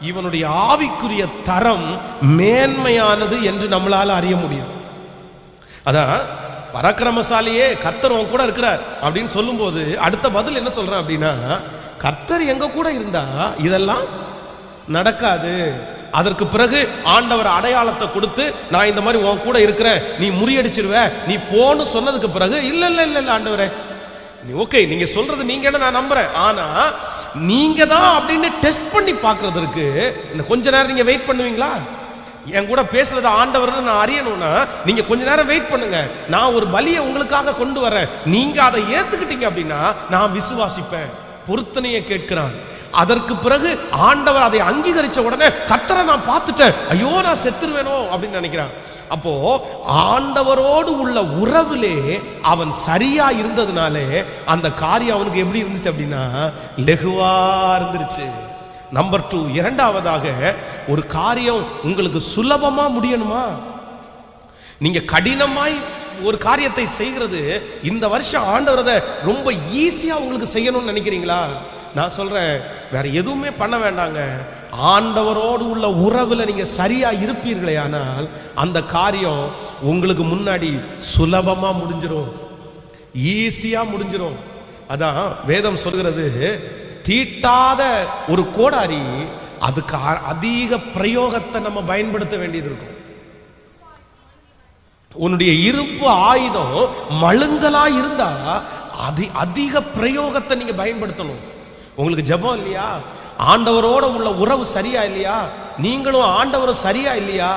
இவனுடைய ஆவிக்குரிய தரம் மேன்மையானது என்று நம்மளால் அறிய முடியும். அதான் பராக்கிரமசாலியே கர்த்தர் உன் கூட இருக்கிறார் அப்படின்னு சொல்லும்போது அடுத்த பதில் என்ன சொல்றேன் அப்படின்னா கர்த்தர் எங்க கூட இருந்தா இதெல்லாம் நடக்காது. அதற்கு பிறகு ஆண்டவர் அடையாளத்தை கொடுத்து நான் இந்த மாதிரி உன் கூட இருக்கிறேன் நீ முறியடிச்சிருவ நீ போன்னு சொன்னதுக்கு பிறகு இல்லை இல்லை இல்லை இல்லை ஆண்டவரே. ஓகே நீங்க சொல்றது நீங்க என்ன நான் நம்புறேன். ஆனா நீங்க தான் அப்படின்னு டெஸ்ட் பண்ணி பார்க்கறதுக்கு இந்த கொஞ்ச நேரம் நீங்க வெயிட் பண்ணுவீங்களா? என் கூட பேசுறது ஆண்டவர்னு நான் அறியணும்னா நீங்க கொஞ்ச நேரம் வெயிட் பண்ணுங்க. நான் ஒரு பலியை உங்களுக்காக கொண்டு வரேன். நீங்க அதை ஏத்துக்கிட்டீங்க அப்படின்னா நான் விசுவாசிப்பேன். பொருத்தனையை கேட்கிறான் அதற்கு பிறகு ஆண்டவர் அதை அங்கீகரித்த உடனே கத்தரை நான் பார்த்துட்டேன். ஐயோ நான் செத்துருவேனோ? அப்படின்னு நினைக்கிறான் அப்போ ஆண்டவரோடு உள்ள உறவிலே அவன் சரியா இருந்ததுனாலே அந்த காரியம் அவனுக்கு எப்படி இருந்துச்சு அப்படின்னா லெகுவா இருந்துருச்சு. நம்பர் டூ இரண்டாவதாக ஒரு காரியம் உங்களுக்கு சுலபமா முடியணுமா? நீங்க கடினமாய் ஒரு காரியத்தை செய்கிறது இந்த வருஷம் ஆண்டவரதை ரொம்ப ஈஸியா உங்களுக்கு செய்யணும்னு நினைக்கிறீங்களா? நான் சொல்கிறேன் வேற எதுவுமே பண்ண வேண்டாங்க. ஆண்டவரோடு உள்ள உறவில் நீங்கள் சரியாக இருப்பீர்களே ஆனால் அந்த காரியம் உங்களுக்கு முன்னாடி சுலபமாக முடிஞ்சிடும் ஈஸியாக முடிஞ்சிடும் அதான் வேதம் சொல்கிறது தீட்டாத ஒரு கோடாரி அதுக்கு அதிக பிரயோகத்தை நம்ம பயன்படுத்த வேண்டியது இருக்கும். உன்னுடைய இருப்பு ஆயுதம் மழுங்கலா இருந்தா அதி அதிக பிரயோகத்தை நீங்க பயன்படுத்தணும். உங்களுக்கு ஜெபம் இல்லையா? ஆண்டவரோட உள்ள உறவு சரியா இல்லையா? நீங்களும் ஆண்டவரும் சரியா இல்லையா?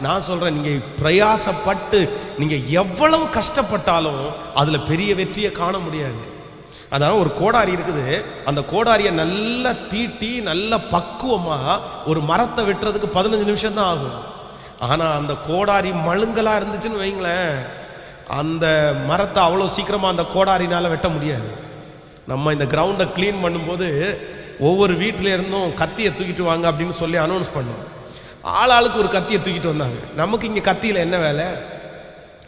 நான் சொல்றேன் நீங்க பிரயாசப்பட்டு நீங்க எவ்வளவு கஷ்டப்பட்டாலும் அதுல பெரிய வெற்றியை காண முடியாது. அதாவது ஒரு கோடாரி இருக்குது. அந்த கோடாரியை நல்லா தீட்டி நல்ல பக்குவமாக ஒரு மரத்தை வெட்டுறதுக்கு பதினஞ்சு நிமிஷம் தான் ஆகும். ஆனால் அந்த கோடாரி மழுங்கலாக இருந்துச்சுன்னு வைங்களேன். அந்த மரத்தை அவ்வளோ சீக்கிரமாக அந்த கோடாரினால் வெட்ட முடியாது. நம்ம இந்த கிரவுண்டை க்ளீன் பண்ணும்போது ஒவ்வொரு வீட்டில் இருந்தும் கத்தியை தூக்கிட்டு வாங்க அப்படின்னு சொல்லி அனௌன்ஸ் பண்ணோம். ஆள் ஆளுக்கு ஒரு கத்தியை தூக்கிட்டு வந்தாங்க. நமக்கு இங்கே கத்தியில் என்ன வேலை?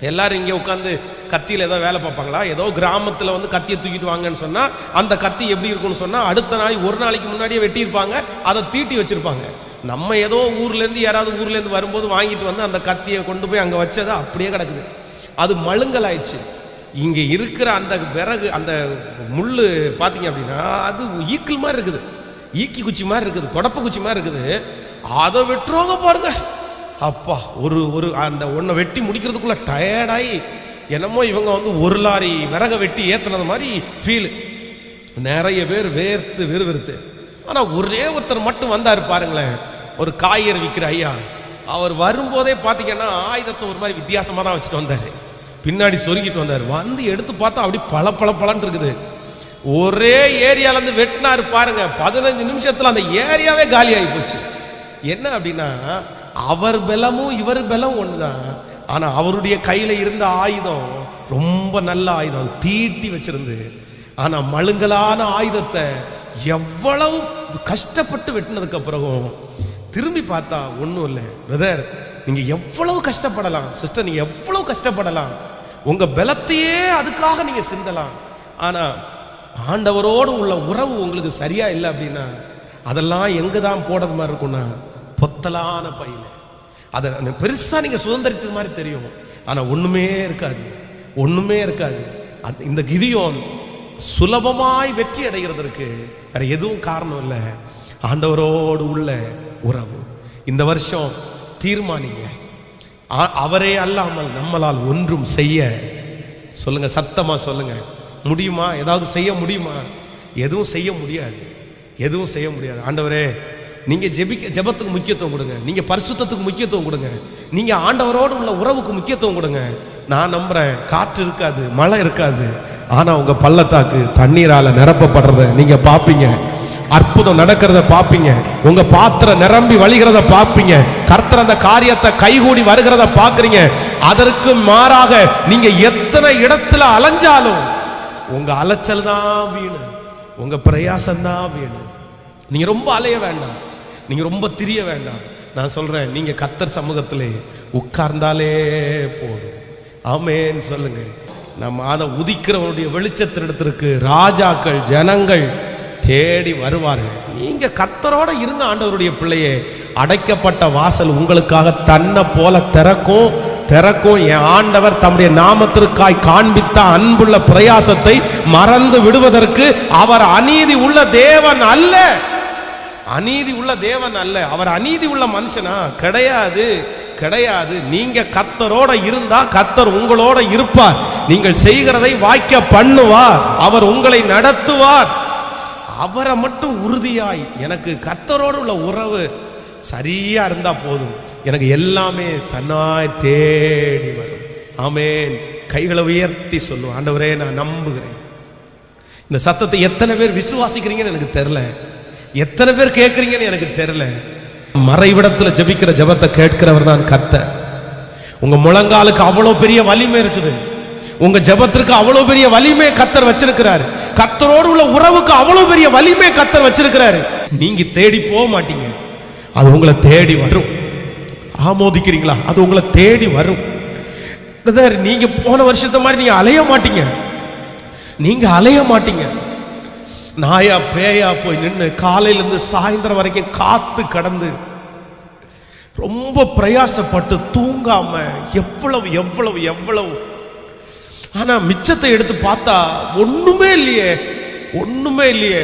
எல்லாரும் இங்கே உட்காந்து கத்தியில் ஏதோ வேலை பார்ப்பாங்களா? ஏதோ கிராமத்தில் வந்து கத்தியை தூக்கிட்டு வாங்கன்னு சொன்னால் அந்த கத்தி எப்படி இருக்கும்னு சொன்னால் அடுத்த நாள் ஒரு நாளைக்கு முன்னாடியே வெட்டியிருப்பாங்க அதை தீட்டி வச்சுருப்பாங்க. நம்ம ஏதோ ஊர்லேருந்து யாராவது ஊர்லேருந்து வரும்போது வாங்கிட்டு வந்து அந்த கத்தியை கொண்டு போய் அங்கே வச்சதை? அப்படியே கிடக்குது. அது மழுங்கலாயிடுச்சு. இங்கே இருக்கிற அந்த விறகு அந்த முள் பார்த்தீங்க அப்படின்னா அது ஈக்கிள் மாதிரி இருக்குது. ஈக்கி குச்சி மாதிரி இருக்குது தொடப்ப குச்சி மாதிரி இருக்குது. அதை வெட்டுறவங்க பாருங்க. அப்பா ஒரு ஒரு அந்த ஒன்றை வெட்டி முடிக்கிறதுக்குள்ள டயர்டாகி என்னமோ இவங்க வந்து ஒரு லாரி விறகை வெட்டி ஏற்றுனது மாதிரி ஃபீலு நிறைய பேர் வேர்த்து விறுவிறுத்து. ஆனால் ஒரே ஒருத்தர் மட்டும் வந்தார் பாருங்களேன். ஒரு காய்கறி விற்கிற ஐயா. அவர் வரும்போதே பார்த்தீங்கன்னா ஆயுதத்தை ஒரு மாதிரி வித்தியாசமாக தான் வச்சுட்டு வந்தார். பின்னாடி சொருகிட்டு வந்தார். வந்து எடுத்து பார்த்தா அப்படி பல பல பலன்னு இருக்குது. ஒரே ஏரியாலேருந்து வெட்டினார் வெட்டினாரு பாருங்க. பதினஞ்சு நிமிஷத்தில் அந்த ஏரியாவே காலி ஆகி போச்சு. என்ன அப்படின்னா அவர் பலமும் இவர் பலம் தான் ஆனால் அவருடைய கையில் இருந்த ஆயுதம் ரொம்ப நல்ல ஆயுதம். அது தீட்டி வச்சிருந்து. ஆனால் மழுங்கலான ஆயுதத்தை எவ்வளவு கஷ்டப்பட்டு வெட்டினதுக்கு அப்புறமும் திரும்பி பார்த்தா ஒன்றும் இல்லை. பிரதர் நீங்கள் எவ்வளவு கஷ்டப்படலாம்? சிஸ்டர் நீங்கள் எவ்வளவு கஷ்டப்படலாம்? உங்கள் பலத்தையே அதுக்காக நீங்கள் சிந்தலாம். ஆனால் ஆண்டவரோடு உள்ள உறவு உங்களுக்கு சரியா இல்லை அப்படின்னா அதெல்லாம் எங்கே தான் போடுறது மாதிரி இருக்கும்னா பொத்தலான பையில. அதை பெருசாக நீங்கள் சுதந்திரிச்சது மாதிரி தெரியும். ஆனால் ஒன்றுமே இருக்காது. ஒன்றுமே இருக்காது. அந்த இந்த கிதியோன் சுலபமாய் வெற்றி அடைகிறதற்கு வேற எதுவும் காரணம் இல்லை. ஆண்டவரோடு உள்ள உறவு. இந்த வருஷம் தீர்மானிங்க. அவரே அல்லாமல் நம்மளால் ஒன்றும் செய்ய சொல்லுங்க சத்தமா சொல்லுங்க. முடியுமா? ஏதாவது செய்ய முடியுமா? எதுவும் செய்ய முடியாது. எதுவும் செய்ய முடியாது. ஆண்டவரே நீங்கள் ஜெபிக்க ஜெபத்துக்கு முக்கியத்துவம் கொடுங்க. நீங்கள் பரிசுத்தத்துக்கு முக்கியத்துவம் கொடுங்க. நீங்கள் ஆண்டவரோடு உள்ள உறவுக்கு முக்கியத்துவம் கொடுங்க. நான் நம்புகிறேன் காற்று இருக்காது மழை இருக்காது. ஆனால் உங்கள் பள்ளத்தாக்கு தண்ணீரால் நிரப்பப்படுறத நீங்கள் பார்ப்பீங்க அற்புதம் நடக்கிறத பார்ப்பீங்க உங்க பாத்திரம் நிரம்பி வழிகிறத பார்ப்பீங்க கர்த்தர் அந்த காரியத்தை கைகூடி வருகிறத பார்க்குறீங்க அதற்கு மாறாக நீங்க எத்தனை இடத்துல அலைஞ்சாலும் உங்க அலைச்சல் தான் வீணு உங்க பிரயாசம் தான் வீணு நீங்க ரொம்ப அலைய வேண்டாம். நீங்க ரொம்ப திரிய வேண்டாம். நான் சொல்றேன் நீங்க கத்தர் சமூகத்திலே உட்கார்ந்தாலே போதும். ஆமேன்னு சொல்லுங்க. நம்ம அதை உதிக்கிறவனுடைய வெளிச்சத்தினிடத்திற்கு ராஜாக்கள் ஜனங்கள் தேடி வருவார்கள். நீங்க கத்தரோட இருங்க ஆண்டவருடைய பிள்ளையே. அடைக்கப்பட்ட வாசல் உங்களுக்காக தன்னை போல திறக்கும் திறக்கும். என் ஆண்டவர் தம்முடைய நாமத்திற்காய் காண்பித்த அன்புள்ள பிரயாசத்தை மறந்து விடுவதற்கு அவர் அநீதி உள்ள தேவன் அல்ல. அநீதி உள்ள தேவன் அல்ல. அவர் அநீதி உள்ள மனுஷனா? கிடையாது கிடையாது. நீங்க கத்தரோட இருந்தா கத்தர் உங்களோட இருப்பார். நீங்கள் செய்கிறதை வாய்க்க பண்ணுவார். அவர் உங்களை நடத்துவார். அவரை மட்டும் உறுதியாய் எனக்கு கத்தரோடு உள்ள உறவு சரியா இருந்தா போதும். எனக்கு எல்லாமே தன்னாய் தேடி வரும். ஆமேன். கைகளை உயர்த்தி சொல்லுவோம். ஆண்டவரே நான் நம்புகிறேன். இந்த சத்தத்தை எத்தனை பேர் விசுவாசிக்கிறீங்கன்னு எனக்கு தெரில எத்தனை பேர் கேட்குறீங்கன்னு எனக்கு தெரில மறைவிடத்தில் ஜெபிக்கிற ஜெபத்தை கேட்கிறவர் தான் கத்த உங்க முழங்காலுக்கு அவ்வளோ பெரிய வலிமை இருக்குது. உங்க ஜெபத்திற்கு அவ்வளோ பெரிய வலிமை கத்தர் வச்சிருக்கிறாரு. கத்தரோடு உள்ள உறவுக்கு அவ்வளோ பெரிய வலிமை கத்தர் வச்சிருக்கிறாரு. நீங்க தேடி போக மாட்டீங்க. அது உங்களை தேடி வரும். ஆமோதிக்கிறீங்களா? அது உங்களை தேடி வரும். பிரதர் நீங்க போன வருஷத்தை மாதிரி நீங்க அலைய மாட்டீங்க. நீங்க அலைய மாட்டீங்க. நாயா பேயா போய் நின்று காலையிலேருந்து சாயந்தரம் வரைக்கும் காத்து கடந்து ரொம்ப பிரயாசப்பட்டு தூங்காம எவ்வளவு எவ்வளவு எவ்வளவு ஆனால் மிச்சத்தை எடுத்து பார்த்தா ஒன்றுமே இல்லையே ஒன்றுமே இல்லையே.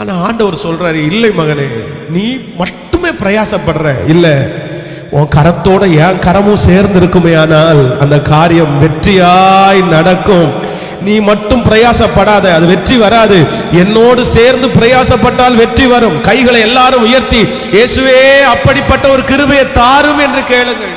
ஆனால் ஆண்டவர் சொல்கிறாரு இல்லை மகனே நீ மட்டுமே பிரயாசப்படுற. இல்லை உன் கரத்தோட என் கரமும் சேர்ந்து இருக்குமே ஆனால் அந்த காரியம் வெற்றியாய் நடக்கும். நீ மட்டும் பிரயாசப்படாத அது வெற்றி வராது. என்னோடு சேர்ந்து பிரயாசப்பட்டால் வெற்றி வரும். கைகளை எல்லாரும் உயர்த்தி இயேசுவே அப்படிப்பட்ட ஒரு கிருபையை தாரும் என்று கேளுங்கள்.